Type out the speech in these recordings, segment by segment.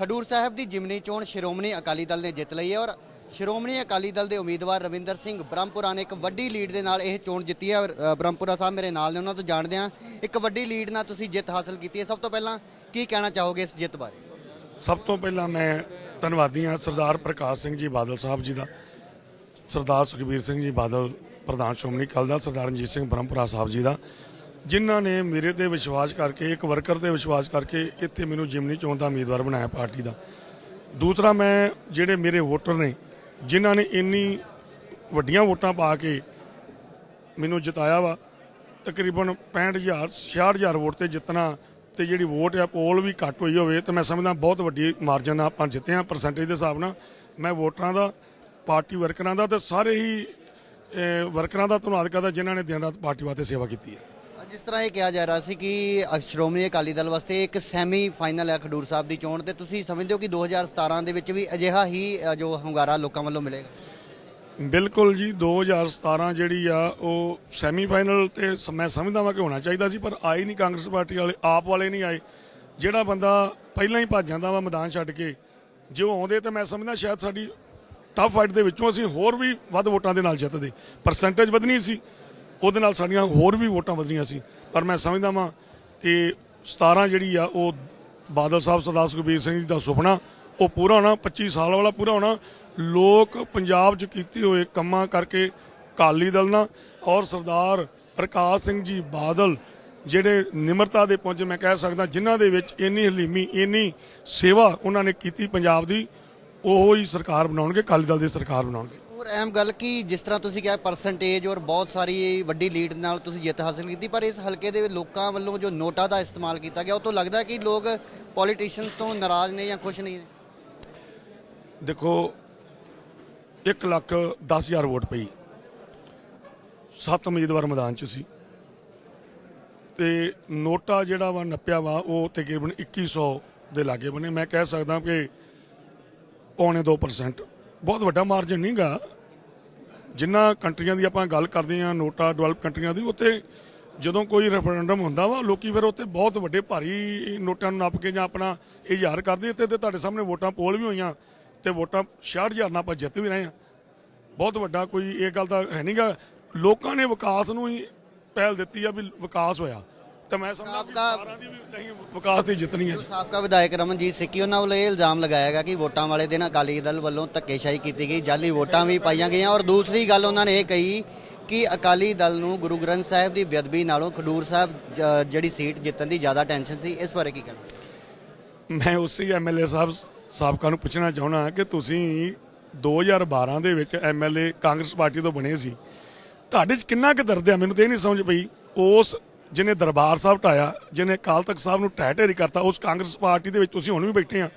ਖਡੂਰ ਸਾਹਿਬ ਦੀ ਜਿਮਨੀ ਚੋਣ ਸ਼੍ਰੋਮਣੀ ਅਕਾਲੀ ਦਲ ਨੇ ਜਿੱਤ ਲਈ ਹੈ ਔਰ ਸ਼੍ਰੋਮਣੀ ਅਕਾਲੀ ਦਲ ਦੇ ਉਮੀਦਵਾਰ ਰਵਿੰਦਰ ਸਿੰਘ ਬ੍ਰਹਮਪੁਰਾ ਨੇ ਇੱਕ ਵੱਡੀ ਲੀਡ ਦੇ ਨਾਲ ਇਹ ਚੋਣ ਜਿੱਤੀ ਹੈ ਔਰ, ਬ੍ਰਹਮਪੁਰਾ ਸਾਹਿਬ ਮੇਰੇ ਨਾਲ ਨੇ ਉਹਨਾਂ ਤੋਂ ਜਾਣਦੇ ਹਾਂ। ਇੱਕ ਵੱਡੀ ਲੀਡ ਨਾਲ ਤੁਸੀਂ ਜਿੱਤ ਹਾਸਲ ਕੀਤੀ ਹੈ। ਸਭ ਤੋਂ ਪਹਿਲਾਂ ਕੀ ਕਹਿਣਾ ਚਾਹੋਗੇ ਇਸ ਜਿੱਤ ਬਾਰੇ? ਸਭ ਤੋਂ ਪਹਿਲਾਂ ਮੈਂ ਧੰਨਵਾਦੀ ਹਾਂ ਸਰਦਾਰ ਪ੍ਰਕਾਸ਼ ਸਿੰਘ ਜੀ ਬਾਦਲ ਸਾਹਿਬ ਜੀ ਦਾ ਸਰਦਾਰ ਸੁਖਬੀਰ ਸਿੰਘ ਜੀ ਬਾਦਲ ਪ੍ਰਧਾਨ ਸ਼੍ਰੋਮਣੀ ਅਕਾਲੀ ਦਲ ਸਰਦਾਰ ਰਣਜੀਤ ਸਿੰਘ ਬ੍ਰਹਮਪੁਰਾ ਸਾਹਿਬ ਜੀ ਦਾ। ਜਿਨ੍ਹਾਂ ਨੇ ਮੇਰੇ ਤੇ ਵਿਸ਼ਵਾਸ ਕਰਕੇ, ਇੱਕ ਵਰਕਰ ਤੇ ਵਿਸ਼ਵਾਸ ਕਰਕੇ ਇੱਥੇ ਮੈਨੂੰ ਜਿਮਨੀ ਚੋਣ ਦਾ ਉਮੀਦਵਾਰ ਬਣਾਇਆ ਪਾਰਟੀ ਦਾ। ਦੂਸਰਾ, ਮੈਂ ਜਿਹੜੇ ਮੇਰੇ ਵੋਟਰ ਨੇ, ਜਿਨ੍ਹਾਂ ਨੇ ਇੰਨੀ ਵੱਡੀਆਂ ਵੋਟਾਂ ਪਾ ਕੇ ਮੈਨੂੰ ਜਿਤਾਇਆ ਵਾ, ਤਕਰੀਬਨ 65000 66000 ਵੋਟ ਤੇ ਜਿੱਤਣਾ ਤੇ ਜਿਹੜੀ ਵੋਟ ਆ, ਪੋਲ ਵੀ ਘੱਟ ਹੋਈ ਹੋਵੇ, ਤੇ ਮੈਂ ਸਮਝਦਾ ਬਹੁਤ ਵੱਡੀ ਮਾਰਜਨ ਨਾਲ ਆਪਾਂ ਜਿੱਤੇ ਆ ਪਰਸੈਂਟੇਜ ਦੇ ਹਿਸਾਬ ਨਾਲ। ਮੈਂ ਵੋਟਰਾਂ ਦਾ, ਪਾਰਟੀ ਵਰਕਰਾਂ ਦਾ ਤੇ ਸਾਰੇ ਹੀ ਵਰਕਰਾਂ ਦਾ ਧੰਨਵਾਦ ਕਰਦਾ ਜਿਨ੍ਹਾਂ ਨੇ ਦਿਨ ਰਾਤ ਪਾਰਟੀ ਵਾਸਤੇ ਸੇਵਾ ਕੀਤੀ ਹੈ। ਜਿਸ ਤਰ੍ਹਾਂ ਇਹ ਕਿਹਾ ਜਾ ਰਿਹਾ ਸੀ ਕਿ ਸ਼੍ਰੋਮਣੀ ਅਕਾਲੀ ਦਲ ਵਾਸਤੇ ਇੱਕ ਸੈਮੀ ਫਾਈਨਲ ਹੈ ਖਡੂਰ ਸਾਹਿਬ ਦੀ ਚੋਣ ਤੇ ਤੁਸੀਂ ਸਮਝਦੇ ਹੋ ਕਿ 2017 ਦੇ ਵਿੱਚ ਵੀ ਅਜਿਹਾ ਹੀ ਜੋ ਹੁੰਗਾਰਾ ਲੋਕਾਂ ਵੱਲੋਂ ਮਿਲੇਗਾ? ਬਿਲਕੁਲ ਜੀ 2017 ਜਿਹੜੀ ਆ, ਉਹ ਸੈਮੀ ਫਾਈਨਲ ਤੇ ਮੈਂ ਸਮਝਦਾ ਵਾਂ ਕਿ ਹੋਣਾ ਚਾਹੀਦਾ ਸੀ, ਪਰ ਆਈ ਨਹੀਂ ਕਾਂਗਰਸ ਪਾਰਟੀ ਵਾਲੇ, ਆਪ ਵਾਲੇ ਨਹੀਂ ਆਏ। ਜਿਹੜਾ ਬੰਦਾ ਪਹਿਲਾਂ ਹੀ ਭੱਜ ਜਾਂਦਾ ਵਾ ਮੈਦਾਨ ਛੱਡ ਕੇ, ਜੇ ਉਹ ਆਉਂਦੇ ਤਾਂ ਮੈਂ ਸਮਝਦਾ ਸ਼ਾਇਦ ਸਾਡੀ ਟਫ ਫਾਈਟ ਦੇ ਵਿੱਚੋਂ ਅਸੀਂ ਹੋਰ ਵੀ ਵੱਧ ਵੋਟਾਂ ਦੇ ਨਾਲ ਜਿੱਤਦੇ। ਪਰਸੈਂਟੇਜ ਵਧਣੀ ਸੀ। ਉਹਦੇ ਨਾਲ ਸਾਡੀਆਂ ਹੋਰ ਵੀ ਵੋਟਾਂ ਵਧਣੀਆਂ ਸੀ। ਪਰ ਮੈਂ ਸਮਝਦਾ ਵਾਂ ਕਿ 17 ਜਿਹੜੀ ਆ, ਉਹ ਬਾਦਲ ਸਾਹਿਬ ਸਰਦਾਰ ਸੁਖਬੀਰ ਸਿੰਘ ਜੀ ਦਾ ਸੁਪਨਾ, ਉਹ ਪੂਰਾ ਹੋਣਾ 25 ਸਾਲ ਵਾਲਾ ਪੂਰਾ ਹੋਣਾ। ਲੋਕ ਪੰਜਾਬ 'ਚ ਕੀਤੇ ਹੋਏ ਕੰਮਾਂ ਕਰਕੇ ਅਕਾਲੀ ਦਲ ਨਾਲ ਔਰ ਸਰਦਾਰ ਪ੍ਰਕਾਸ਼ ਸਿੰਘ ਜੀ ਬਾਦਲ, ਜਿਹੜੇ ਨਿਮਰਤਾ ਦੇ ਪੁੰਜ ਮੈਂ ਕਹਿ ਸਕਦਾ, ਜਿਨ੍ਹਾਂ ਦੇ ਵਿੱਚ ਇੰਨੀ ਹਲੀਮੀ, ਇੰਨੀ ਸੇਵਾ ਉਹਨਾਂ ਨੇ ਕੀਤੀ ਪੰਜਾਬ ਦੀ, ਉਹ ਹੀ ਸਰਕਾਰ ਬਣਾਉਣਗੇ, ਅਕਾਲੀ ਦਲ ਦੀ ਸਰਕਾਰ ਬਣਾਉਣਗੇ। ਔਰ ਅਹਿਮ ਗੱਲ ਕਿ, ਜਿਸ ਤਰ੍ਹਾਂ ਤੁਸੀਂ ਕਿਹਾ ਪਰਸੈਂਟੇਜ ਔਰ ਬਹੁਤ ਸਾਰੀ ਵੱਡੀ ਲੀਡ ਨਾਲ ਤੁਸੀਂ ਜਿੱਤ ਹਾਸਲ ਕੀਤੀ, ਪਰ ਇਸ ਹਲਕੇ ਦੇ ਲੋਕਾਂ ਵੱਲੋਂ ਜੋ ਨੋਟਾ ਦਾ ਇਸਤੇਮਾਲ ਕੀਤਾ ਗਿਆ, ਉਹ ਤੋਂ ਲੱਗਦਾ ਕਿ ਲੋਕ ਪੋਲੀਟੀਸ਼ੀਅਨਸ ਤੋਂ ਨਾਰਾਜ਼ ਨੇ ਜਾਂ ਖੁਸ਼ ਨਹੀਂ ਨੇ? ਦੇਖੋ 1 ਲੱਖ 10000 ਵੋਟ ਪਈ। ਸੱਤ ਉਮੀਦਵਾਰ ਮੈਦਾਨ 'ਚ ਸੀ। ਤੇ ਨੋਟਾ ਜਿਹੜਾ ਵਾ ਨੱਪਿਆ ਵਾ, ਉਹ ਤਕਰੀਬਨ 2100 ਦੇ ਲਾਗੇ ਬਣੇ। ਮੈਂ ਕਹਿ ਸਕਦਾ ਕਿ ਪੌਣੇ 2% ਬਹੁਤ ਵੱਡਾ ਮਾਰਜਨ ਨਹੀਂਗਾ ਜਿੰਨਾ ਕੰਟਰੀਆਂ ਦੀ ਆਪਾਂ ਗੱਲ ਕਰਦੇ ਆ ਨੋਟਾ, ਡਿਵੈਲਪ ਕੰਟਰੀਆਂ ਦੀ, ਉੱਥੇ ਜਦੋਂ ਕੋਈ ਰੈਫਰੈਂਡਮ ਹੁੰਦਾ ਵਾ, ਲੋਕੀ ਫਿਰ ਉੱਥੇ ਬਹੁਤ ਵੱਡੇ ਭਾਰੀ ਨੋਟਾਂ ਨੂੰ ਨੱਪ ਕੇ ਜਾਂ ਆਪਣਾ ਇਜ਼ਹਾਰ ਕਰਦੇ ਇੱਥੇ ਤੇ ਤੁਹਾਡੇ ਸਾਹਮਣੇ ਵੋਟਾਂ ਪੋਲ ਵੀ ਹੋਈਆਂ, ਤੇ ਵੋਟਾਂ 66000 ਨਾਲ ਆਪਾਂ ਜਿੱਤ ਵੀ ਰਹੇ ਆ ਬਹੁਤ ਵੱਡਾ ਕੋਈ ਇਹ ਗੱਲ ਤਾਂ ਹੈ ਨਹੀਂਗਾ ਲੋਕਾਂ ਨੇ ਵਿਕਾਸ ਨੂੰ ਹੀ ਪਹਿਲ ਦਿੱਤੀ ਆ ਵੀ ਵਿਕਾਸ ਹੋਇਆ। ਤੇ ਮੈਂ ਸਮਝਦਾ ਵੀ ਸਾਬਕਾ- ਸਾਰਿਆਂ ਦੀ ਵੀ ਨਹੀਂ ਵਿਕਾਸ ਦੀ ਜਿੱਤਣੀ ਹੈ ਜੀ। ਸਾਬਕਾ ਵਿਧਾਇਕ ਰਮਨਜੀਤ ਸਿੱਕੀ ਉਹਨਾਂ ਵੱਲੋਂ ਇਹ ਇਲਜ਼ਾਮ ਲਗਾਇਆ ਗਿਆ ਕਿ ਵੋਟਾਂ ਵਾਲੇ ਦਿਨ ਅਕਾਲੀ ਦਲ ਵੱਲੋਂ ਧੱਕੇਸ਼ਾਹੀ ਕੀਤੀ ਗਈ ਜਾਲੀ ਵੋਟਾਂ ਵੀ ਪਾਈਆਂ ਗਈਆਂ ਔਰ ਦੂਸਰੀ ਗੱਲ ਉਹਨਾਂ ਨੇ ਇਹ ਕਹੀ ਕਿ ਅਕਾਲੀ ਦਲ ਨੂੰ ਗੁਰੂ ਗ੍ਰੰਥ ਸਾਹਿਬ ਦੀ ਬੇਅਦਬੀ ਨਾਲੋਂ ਖਡੂਰ ਸਾਹਿਬ ਜ- ਜਿਹੜੀ ਸੀਟ ਜਿੱਤਣ ਦੀ ਜ਼ਿਆਦਾ ਟੈਨਸ਼ਨ ਸੀ ਇਸ ਬਾਰੇ ਕੀ ਕਹਿਣਾ? ਮੈਂ ਉਸੇ ਐਮਐਲਏ ਸਾਹਿਬ ਸਾਬਕਾ ਨੂੰ ਪੁੱਛਣਾ ਚਾਹਣਾ ਕਿ ਤੁਸੀਂ 2012 ਦੇ ਵਿੱਚ ਐਮਐਲਏ ਕਾਂਗਰਸ ਪਾਰਟੀ ਤੋਂ ਬਣੇ ਸੀ। ਤੁਹਾਡੇ 'ਚ ਕਿੰਨਾ ਕੁ ਦਰਦ ਆ? ਮੈਨੂੰ ਤੇ ਇਹ ਨਹੀਂ ਸਮਝ ਪਈ। ਉਸ ਜਿਹਨੇ ਦਰਬਾਰ ਸਾਹਿਬ ਢਾਇਆ ਜਿਹਨੇ ਅਕਾਲ ਤਖਤ ਸਾਹਿਬ ਨੂੰ ਢਹਿ ਢੇਰੀ ਕਰਤਾ, ਉਸ ਕਾਂਗਰਸ ਪਾਰਟੀ ਦੇ ਵਿੱਚ ਤੁਸੀਂ ਹੁਣ ਵੀ ਬੈਠੇ ਆ।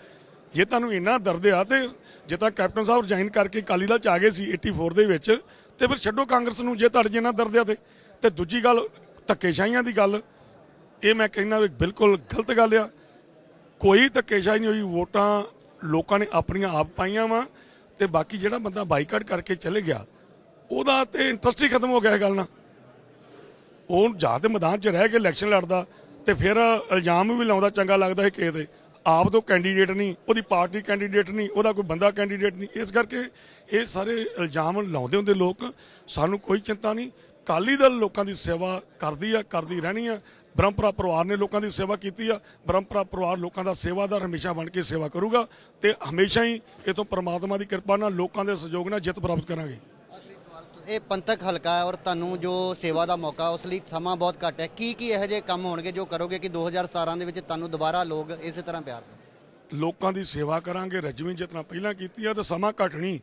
ਜੇ ਤੁਹਾਨੂੰ ਇੰਨਾ ਦਰਦ ਆ, ਤੇ ਜੇ ਤਾਂ ਕੈਪਟਨ ਸਾਹਿਬ ਰਿਜ਼ਾਈਨ ਕਰਕੇ ਅਕਾਲੀ ਦਲ ਚ ਆ ਗਏ ਸੀ 84 ਦੇ ਵਿੱਚ, ਤੇ ਫਿਰ ਛੱਡੋ ਕਾਂਗਰਸ ਨੂੰ, ਜੇ ਤੁਹਾਡੇ 'ਚ ਇੰਨਾ ਦਰਦ ਆ ਤੇ। ਤੇ ਦੂਜੀ ਗੱਲ, ਧੱਕੇਸ਼ਾਹੀਆਂ ਦੀ ਗੱਲ, ਇਹ ਮੈਂ ਕਹਿੰਦਾ ਵੀ ਬਿਲਕੁਲ ਗਲਤ ਗੱਲ ਆ। ਕੋਈ ਧੱਕੇਸ਼ਾਹੀ ਨਹੀਂ ਹੋਈ, ਵੋਟਾਂ ਲੋਕਾਂ ਨੇ ਆਪਣੀਆਂ ਆਪ ਪਾਈਆਂ ਵਾ, ਤੇ ਬਾਕੀ ਜਿਹੜਾ ਬੰਦਾ ਬਾਈਕਾਟ ਕਰਕੇ ਚਲੇ ਗਿਆ, ਉਹਦਾ ਤੇ ਇੰਟਰਸਟ ਹੀ ਖਤਮ ਹੋ ਗਿਆ ਇਹ ਗੱਲ ਨਾਲ। ਉਹ ਜਾਂ ਤੇ ਮੈਦਾਨ 'ਚ ਰਹਿ ਕੇ ਇਲੈਕਸ਼ਨ ਲੜਦਾ ਤੇ ਫਿਰ ਇਲਜ਼ਾਮ ਵੀ ਲਾਉਂਦਾ, ਚੰਗਾ ਲੱਗਦਾ ਹੈ ਕਿਸੇ ਦੇ ਆਪ ਤੋਂ ਕੈਂਡੀਡੇਟ ਨਹੀਂ, ਉਹਦੀ ਪਾਰਟੀ ਕੈਂਡੀਡੇਟ ਨਹੀਂ, ਉਹਦਾ ਕੋਈ ਬੰਦਾ ਕੈਂਡੀਡੇਟ ਨਹੀਂ। ਇਸ ਕਰਕੇ ਇਹ ਸਾਰੇ ਇਲਜ਼ਾਮ ਲਾਉਂਦੇ ਹੁੰਦੇ ਲੋਕ। ਸਾਨੂੰ ਕੋਈ ਚਿੰਤਾ ਨਹੀਂ। ਕਾਲੀ ਦਲ ਲੋਕਾਂ ਦੀ ਸੇਵਾ ਕਰਦੀ ਆ, ਕਰਦੀ ਰਹਿਣੀ ਆ। ਬ੍ਰਹਮਪੁਰਾ ਪਰਿਵਾਰ ਨੇ ਲੋਕਾਂ ਦੀ ਸੇਵਾ ਕੀਤੀ ਆ। ਬ੍ਰਹਮਪੁਰਾ ਪਰਿਵਾਰ ਲੋਕਾਂ ਦਾ ਸੇਵਾਦਾਰ ਹਮੇਸ਼ਾ ਬਣ ਕੇ ਸੇਵਾ ਕਰੂਗਾ ਤੇ ਹਮੇਸ਼ਾ ਹੀ ਇਹ ਤੋਂ ਪ੍ਰਮਾਤਮਾ ਦੀ ਕਿਰਪਾ ਨਾਲ ਲੋਕਾਂ ਦੇ ਸਹਿਯੋਗ ਨਾਲ ਜਿੱਤ ਪ੍ਰਾਪਤ ਕਰਾਂਗੇ। ਇਹ ਪੰਥਕ ਹਲਕਾ ਹੈ ਔਰ ਤੁਹਾਨੂੰ ਜੋ ਸੇਵਾ ਦਾ ਮੌਕਾ, ਉਸ ਲਈ ਸਮਾਂ ਬਹੁਤ ਘੱਟ ਹੈ। ਕੀ ਕੀ ਇਹੋ ਜਿਹੇ ਕੰਮ ਹੋਣਗੇ ਜੋ ਕਰੋਗੇ ਕਿ 2017 ਦੇ ਵਿੱਚ ਤੁਹਾਨੂੰ ਦੁਬਾਰਾ ਲੋਕ ਇਸੇ ਤਰ੍ਹਾਂ ਪਿਆਰ ਕਰਨ? ਲੋਕਾਂ ਦੀ ਸੇਵਾ ਕਰਾਂਗੇ, ਰਜਵੀਂ ਜਿਤਨਾ ਪਹਿਲਾਂ ਕੀਤੀ ਆ, ਤੇ ਸਮਾਂ ਘੱਟ ਨਹੀਂ।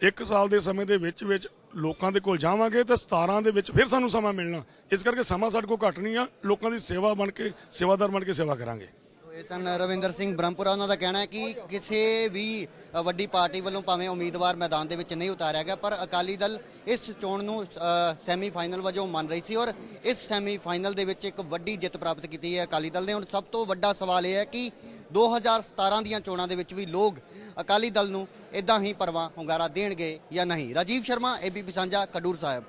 ਇੱਕ ਸਾਲ ਦੇ ਸਮੇਂ ਦੇ ਵਿੱਚ ਵਿੱਚ ਲੋਕਾਂ ਦੇ ਕੋਲ ਜਾਵਾਂਗੇ ਤੇ 17 ਦੇ ਵਿੱਚ ਫਿਰ ਸਾਨੂੰ ਸਮਾਂ ਮਿਲਣਾ। ਇਸ ਕਰਕੇ ਸਮਾਂ ਸਾਡੇ ਕੋਲ ਘੱਟ ਨਹੀਂ ਆ। ਲੋਕਾਂ ਦੀ ਸੇਵਾ ਬਣ ਕੇ, ਸੇਵਾਦਾਰ ਬਣ ਕੇ ਸੇਵਾ ਕਰਾਂਗੇ। ਇਹ ਸਨ। ਰਵਿੰਦਰ ਸਿੰਘ ਬ੍ਰਹਮਪੁਰਾ, ਉਹਨਾਂ ਦਾ ਕਹਿਣਾ ਹੈ ਕਿ ਕਿਸੇ ਵੀ ਵੱਡੀ ਪਾਰਟੀ ਵੱਲੋਂ ਭਾਵੇਂ ਉਮੀਦਵਾਰ ਮੈਦਾਨ ਦੇ ਵਿੱਚ ਨਹੀਂ ਉਤਾਰਿਆ ਗਿਆ, ਪਰ ਅਕਾਲੀ ਦਲ ਇਸ ਚੋਣ ਨੂੰ ਸੈਮੀ ਫਾਈਨਲ ਵਜੋਂ ਮੰਨ ਰਹੀ ਸੀ ਔਰ ਇਸ ਸੈਮੀ ਫਾਈਨਲ ਦੇ ਵਿੱਚ ਇੱਕ ਵੱਡੀ ਜਿੱਤ ਪ੍ਰਾਪਤ ਕੀਤੀ ਹੈ ਅਕਾਲੀ ਦਲ ਨੇ। ਹੁਣ ਸਭ ਤੋਂ ਵੱਡਾ ਸਵਾਲ ਇਹ ਹੈ ਕਿ 2017 ਦੀਆਂ ਚੋਣਾਂ ਦੇ ਵਿੱਚ ਵੀ ਲੋਕ ਅਕਾਲੀ ਦਲ ਨੂੰ ਇਦਾਂ ਹੀ ਪਰਵਾਹ ਹੁੰਗਾਰਾ ਦੇਣਗੇ ਜਾਂ ਨਹੀਂ। ਰਾਜੀਵ ਸ਼ਰਮਾ ਏਬੀਪੀ ਸਾਂਝਾ ਕਡੂਰ ਸਾਹਿਬ।